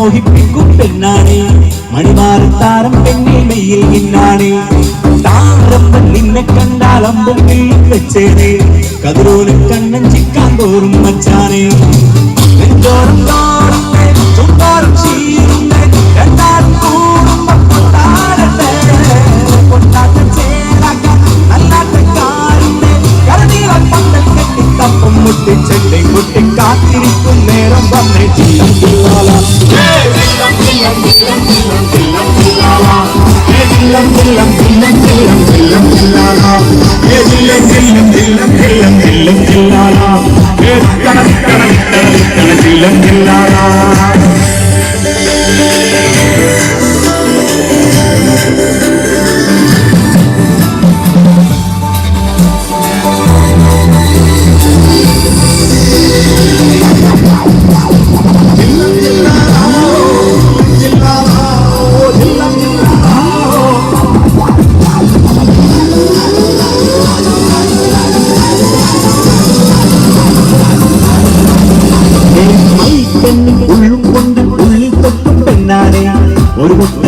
മോഹിപ്പിക്കും പെണ്ണാണ് മണിമാറി താരം പെണ്ണിൽ മെയ്യിൽ നിന്നെ കതിരോലും കണ്ണൻ ചിക്കാൻ തോറും മച്ചാനേ നെഞ്ചോരം dillam dillam dillam dillam dillam dillala he dillam dillam dillam dillam dillam dillala he dillam dillam dillam dillam dillala করবো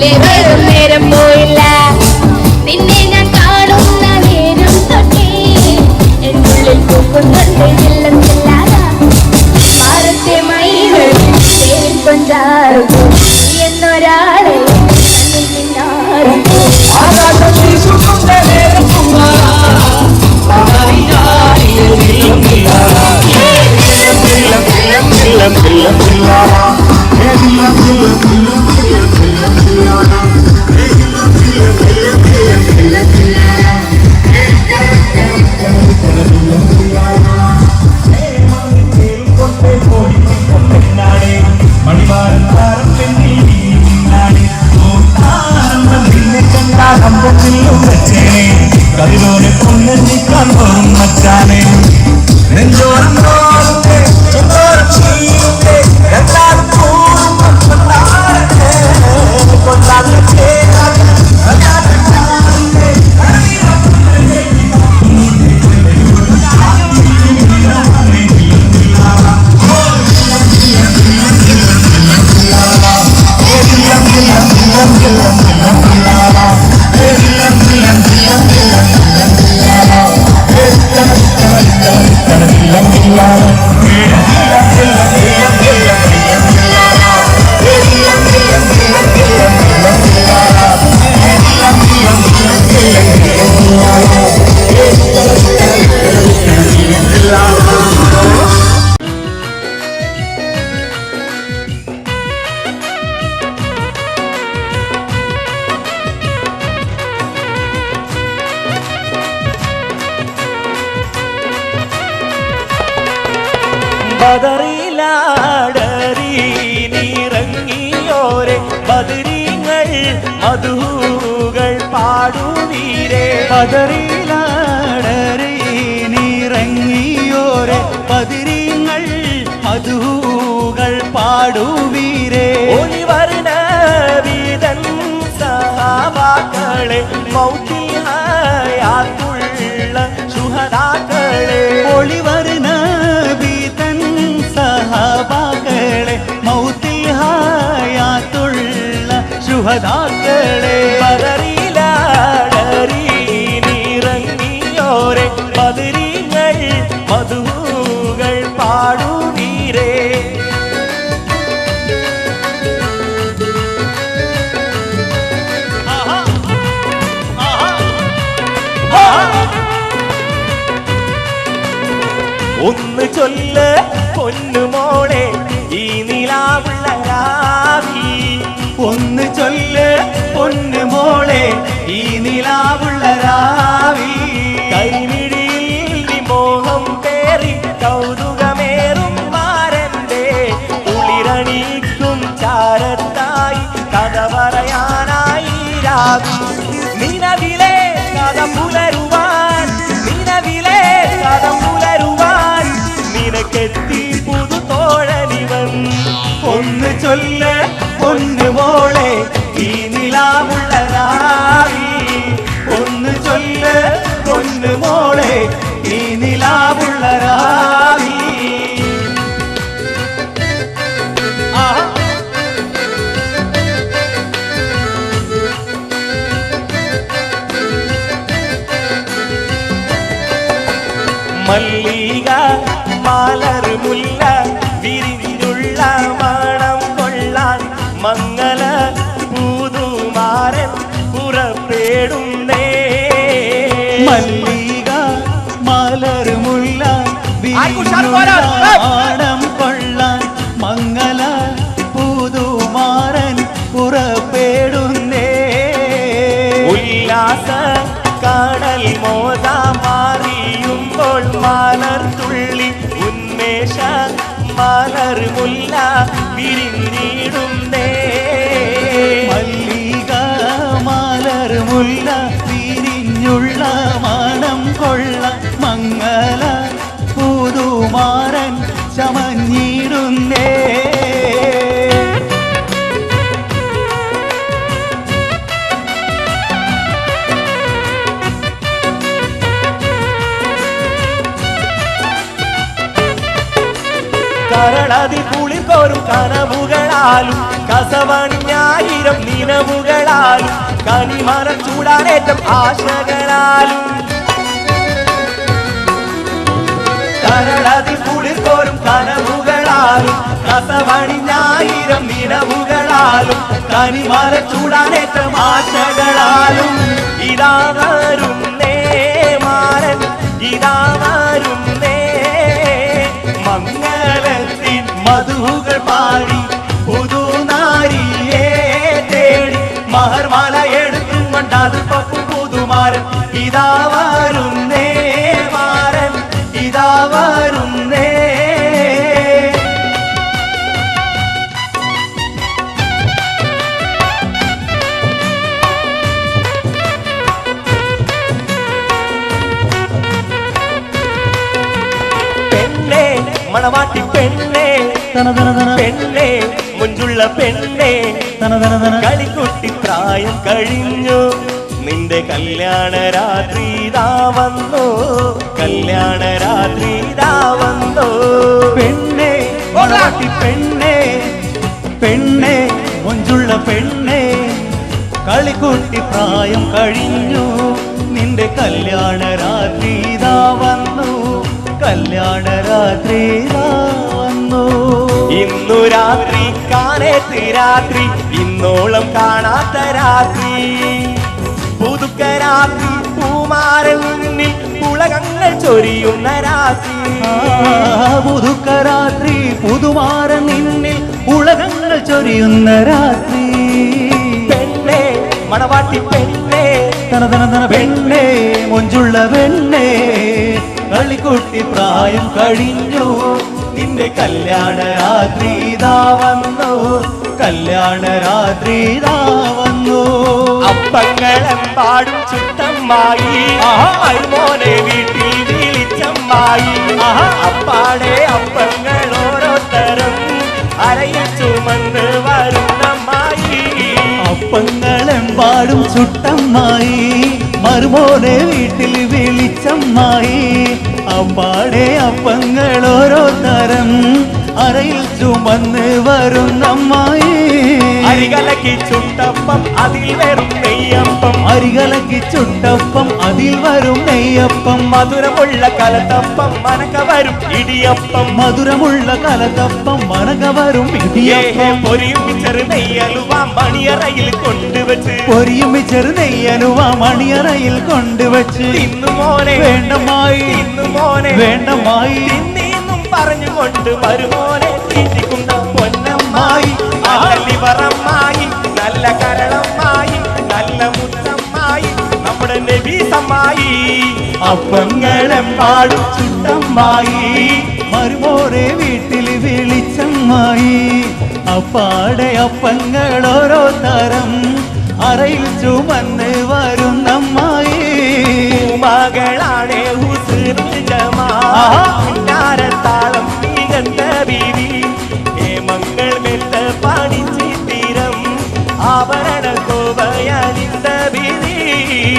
aleluya. ബദറിലാടറി നീറങ്ങിയോരെ ബദരീങ്ങൾ മധുകൾ പാടുവീരെ ബദറിലാടറി നീറങ്ങിയോരെ ബദരീങ്ങൾ മധുകൾ പാടുവീരെ. ഒലിവർണ വീതൻ സഹാബാക്കളെ മൗത്തിയാത്തു மகதாக்களே. பதறிலாடறி நீரங்கியோரே மதுரிங்கள் மதுவுகள் பாடுவீரே ഒന്ന് ചൊല്ല പൊന്നു നിനക്കെത്തി പുതു തോഴലിവൻ. ഒന്ന് ചൊല്ല ഒന്ന് മോളെ. മല്ലിക മലർമുള്ള. ആടം കൊള്ളാൻ മംഗള പുതുമാരൻ പുറപ്പെടുന്നേ ഉല്ലാസ കടൽ മോത മാറിയുമ്പോൾ മലർ തുള്ളി ഉന്മേഷ മലർ കനവുകളാലും കസവണിഞ്ഞായിരം നിലവുകളാലും കനിമരം ചൂടാനേറ്റം ആശകളാലും കരളതി കുളിർകോറും കനവുകളാലും കസവണിഞ്ഞായിരം നിലവുകളാലും കനിമര ചൂടാനേറ്റം ആശകളാലും ഇതാ വരുന്നേ മാരൻ ഇതാ മണവാട്ടി പെണ്ണേ. പെണ്ണേ മുഞ്ചുള്ള പെണ്ണേ. കളിക്കുട്ടി പ്രായം കഴിഞ്ഞു. നിന്റെ കല്യാണ രാത്രി ഇതാ വന്നു. കല്യാണ രാത്രി ഇതാ വന്നു. പെണ്ണേ മണവാട്ടി പെണ്ണേ. പെണ്ണേ മുഞ്ചുള്ള പെണ്ണേ. കളിക്കുട്ടി പ്രായം കഴിഞ്ഞു. നിന്റെ കല്യാണ രാത്രി ഇതാ വന്നു. കല്യാണ രാത്രി വന്നു ഇന്നു രാത്രി കാണേത്ത് രാത്രി ഇന്നോളം കാണാത്ത രാത്രി. പുതുക്ക രാത്രി പൂമാരൽ നിന്നിൽ പുളകങ്ങൾ ചൊരിയുന്ന രാത്രി. പുതുക്ക രാത്രി പുതുമാരൽ നിന്നിൽ പുളകങ്ങൾ ചൊരിയുന്ന രാത്രി. പെണ്ണേ മണവാട്ടി പെണ്ണേ. തന തന തന പെണ്ണേ മൊഞ്ചുള്ള പെണ്ണേ. കളിക്കുട്ടി പ്രായം കഴിഞ്ഞു. നിന്റെ കല്യാണ രാത്രി ഇതാ വന്നു. കല്യാണ രാത്രി ഇതാ വന്നു. അപ്പങ്ങളെമ്പാടും ചുട്ടമ്മായി. അതുപോലെ വീട്ടിൽ വിളിച്ചമ്മായി. അപ്പാടെ അപ്പങ്ങൾ ഓരോരുത്തരും അരയിൽ ചുമന്ന് വരുന്നമ്മായി. അപ്പങ്ങളെമ്പാടും ചുട്ടമ്മായി. മറുമോനെ വീട്ടിൽ വിളിച്ചമ്മായി. അപ്പാടെ അപ്പങ്ങൾ ഓരോ തരം അറയിൽ ചുമന്ന് വരുന്നമ്മായി അരികലക്കി ചുട്ടപ്പം അതിൽ വരും നെയ്യപ്പം. അരികലക്കി ചുട്ടപ്പം അതിൽ വരും നെയ്യപ്പം. മധുരമുള്ള കലത്തപ്പം മനക വരും ഇടിയപ്പം. മധുരമുള്ള കലത്തപ്പം മനക വരും ഇടിയപ്പം. പൊരിയും നെയ്യലുവാം മണിയറയിൽ കൊണ്ടുവച്ച്. പൊരിയും നെയ്യലുവാം മണിയറയിൽ കൊണ്ടുവച്ച്. ഇന്നു മോനെ വേണ്ടമായി ഇന്നു മോനെ വേണ്ടമായി പറഞ്ഞുകൊണ്ട് വരുമോനെ തീറ്റിക്കുന്ന പൊന്നമ്മായി നല്ല ലിവറമ്മായി നല്ല കരളമ്മായി നല്ല മുത്തമ്മായി നമ്മുടെ നബീസമ്മായി അപ്പങ്ങളെമ്പാടും ചുട്ടമ്മായി മരുമോനെ വീട്ടിൽ വിളിച്ചമ്മായി. അപ്പാടെ അപ്പങ്ങൾ ഓരോ തരം അറയിൽ ചുമന്ന് വരുന്നമ്മായി. മകളാണ് ആഹാ.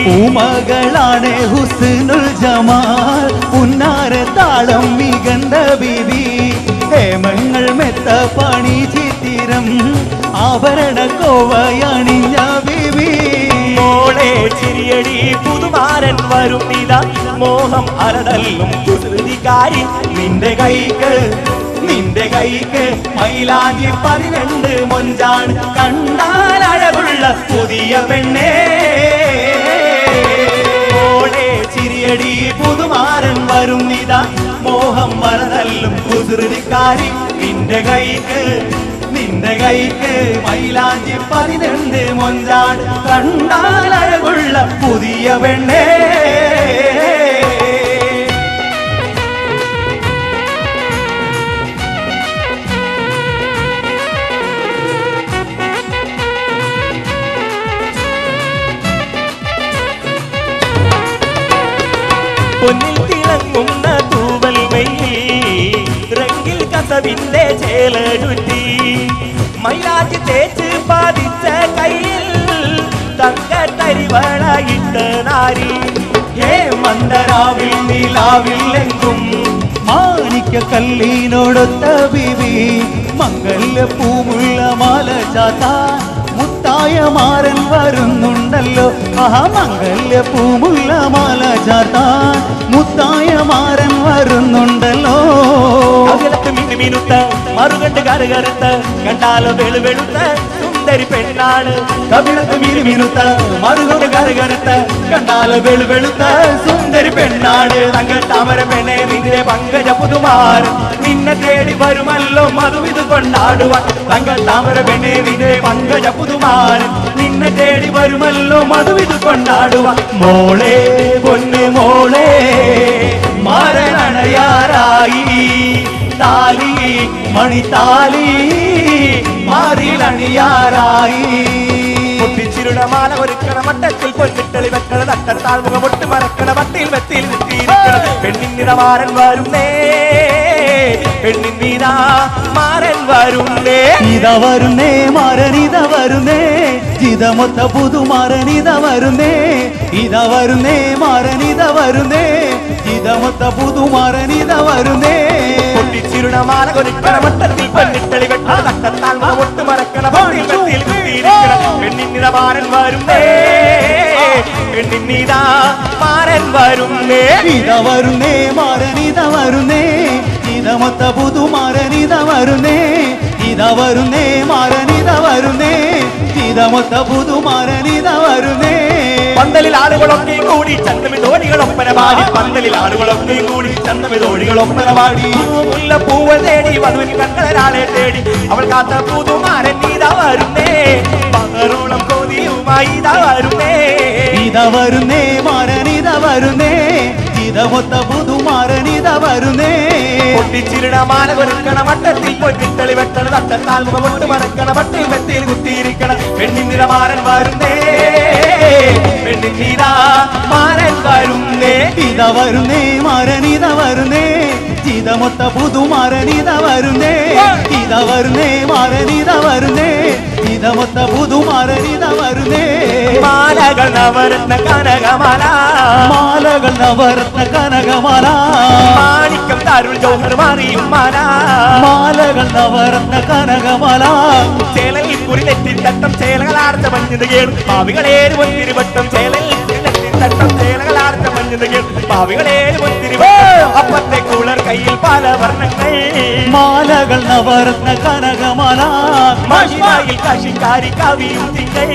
പൂമകളാണ് ഹുസ്നുൽ ജമാൽ. ഉന്നാര താളം മികണ്ട ബിബി. ഹേമങ്ങൾ മെത്ത പണി ചിത്തിരം. ആഭരണ കോവയണിഞ്ഞ ബിബി. മോളെ ചിരിയടി പുതുമാരൻ വരും ഇതാ. മോഹം അരടല്ലും കുസൃതിക്കാരി നിന്റെ കൈക്ക് നിന്റെ കൈക്ക് മൈലാഞ്ചി പതിനെണ്ട് മൊഞ്ചാണ്. കണ്ടാൽ അഴകുള്ള പുതിയ പെണ്ണേ. ചിരിയടി പുതുമാരൻ വരും നിതാ മോഹം വരതല്ലും കുസൃതിക്കാരി നിന്റെ കൈക്ക് നിന്റെ കൈക്ക് മൈലാഞ്ചി പതിനെണ്ട് മൊഞ്ചാട്. കണ്ടാലുള്ള പുതിയ പെണ്ണേ. പൊന്നിൽ തിളങ്ങുന്ന തൂവൽ മെയ്യിൽ റെങ്കിൽ കസവിന്റെ ചേലടുറ്റി മൈലാജി തേച്ച് പാതിച്ച കയ്യിൽ തങ്ക തരിവളയിട്ട നാരി ഹേ മന്ദരാവിൽ നിലാവിൽ എങ്കും മാണിക്യ കല്ലീനോടൊത്ത ബിബി മംഗല്യ പൂമുള്ള മാല ചാത്ത മുത്തായ മാരൻ വരുന്നുണ്ടല്ലോ. മഹാമംഗല്യ പൂമുള്ള മാല ചാർത്താൻ മുത്തായ മാരൻ വരുന്നുണ്ടല്ലോ അകലത്ത് മിനുമിനുത്ത മറുകണ്ട് കറുകറുത്ത കണ്ടാലോ വെളുവെളുത്ത സുന്ദരി പെണ്ണാണ്. കവിളത്ത് മിനുമിനുത്ത മറുകൊണ്ട് കറുകറുത്ത കണ്ടാലോ വെളുവെളുത്ത സുന്ദരി പെണ്ണാണ്. തങ്ങൾ താമര പെണ്ണെ നിന്റെ പങ്കജ പുതുമാർ നിന്നെ തേടി വരുമല്ലോ മധുവിത് കൊണ്ടാടുവാൻ. തങ്ക താമര പെണ്ണെ നിന്റെ പങ്കജ പുതുമാരൻ നിന്നെ തേടി വരുമല്ലോ മധുവിത് കൊണ്ടാടുവാൻ. മോളെ പൊന്നു മോളെ മരണയാറായി താലി മണിത്താലി മാറിലണിയാറായി പൊട്ടിച്ചിരുട മാല ഒരുക്കണ മട്ടത്തിൽ പൊന്നിട്ടളി വെക്കണ തട്ട താഴ്മുഖ പൊട്ട് മറക്കണ വട്ടിയിൽ പെണ്ണിൻ നിറമാരൻ വരുന്നേ. പെണ്ണിൻ വീരാ മാരൻ വരുന്നേ ഇത വരുന്നേ മാരനിത വരുന്നേ ജിതമൊത്ത പുതുമാരനിത വരുന്നേ ഇത വരുന്നേ മാരനിത വരുന്നേ ജിതമൊത്ത പുതുമാരനിത വരുന്നേ പൊട്ടിച്ചിരുട മാല ഒരുക്കണ മട്ടത്തിൽ പൊന്നിട്ടളി വെക്കണ തട്ട താഴ്മുഖ പൊട്ട് മറക്കണ മട്ടിൽ വെത്തിൽ നിർത്തിയിരിക്കണ പെണ്ണിൻ നിറമാരൻ വരുന്നേ പെണ്ണിൻ നീതാ മാരൻ വരുന്നേ ഇത വരുന്നേ. മാരനിത വരുന്നേ ജിതമൊത്ത പുതുമാരനിത വരുന്നേ. ഇത വരുന്നേ മാരനിത വരുന്നേ. പുതു പുതുമാരനിത വരുന്നേ. പന്തലിൽ ആളുകളൊക്കെ കൂടി ചന്തമിതോടികൾ ഒപ്പന പാടി. പന്തലിൽ ആളുകളൊക്കെ കൂടി ചന്തമിതോടികൾ ഒപ്പന പാടി. മുല്ലപ്പൂവ തേടി വധുവിൻ കണ്ണൊരാളെ തേടി. അവൾ കാത്ത പുതുമാരൻ ഇതാ വരുന്നേ. പകറോളം കോതിയുമായി ഇതാ വരുന്നേ. ഇത വരുന്നേ മാരനിത വരുന്നേ. ജിതമൊത്ത പുതുമാരനിത വരുന്നേ. പൊട്ടിച്ചിരുട മാല ഒരുക്കണ മട്ടത്തിൽ പൊന്നിത്തളി വെട്ടണ. തട്ടത്താൽ മുഖമൊട്ട് മറക്കണ. വട്ടിൽ വെട്ടിയിൽ കുത്തിയിരിക്കണം. പെണ്ണിൻ നിറമാരൻ വരുന്നേ. പെണ്ണിൻ നീതാ മാരൻ വരുന്നേ. ഇത വരുന്നേ മാരനിത വരുന്നേ. ജിതമൊത്ത പുതുമാരനിത വരുന്നേ. ഇത വരുന്നേ മാരനിത വരുന്നേ. ജിതമൊത്ത പുതുമാരനിത വരുന്നേ. മാലകൾ നവരത്ന കനകമാല. മാലകൾ നവരത്ന കനകമാല. മാണിക്കം താരുൾ ജോഹർ മാറിയും മാല. മാലകൾ നവരത്ന കനകമാല. ചേലയിൽ കുറിലെത്തി തട്ടം ചേലകളാർച്ച മഞ്ഞത് കേൾ പാവികളേര് തിരുവട്ടം ചേലയിൽ കുറിലെത്തി തട്ടം ചേലകളാർച്ച മഞ്ഞത് കേൾ പാവികളേര് ഒത്തിരിവട്ടം അപ്പത്തെ കൂളർ കയ്യിൽ പല വർണങ്ങൾ. മാലകൾ നവരത്ന കനകമാല. മഹിമയിൽ കശിക്കാരി കവിയും തിങ്കൾ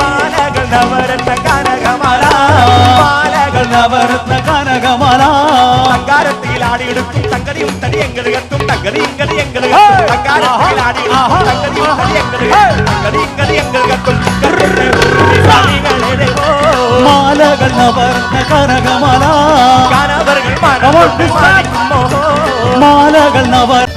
മാലകൾ നവരത്ന കനകമാല. മാലകൾ നവരത്ന കനകമാല. അങ്കാരത്തിൽ ആടിയെടുക്കും തങ്കടിയും തടി എങ്കട് കത്തും തങ്കടി ഇങ്കടി എങ്കട് കത്തും തങ്കാരത്തിൽ ആടിയെടുക്കും തങ്കടിയും തടി എങ്കട് കത്തും തങ്കടി ഇങ്കടി മാലകൾ നവർന്ന കനകമാല മാലകൾ നവർ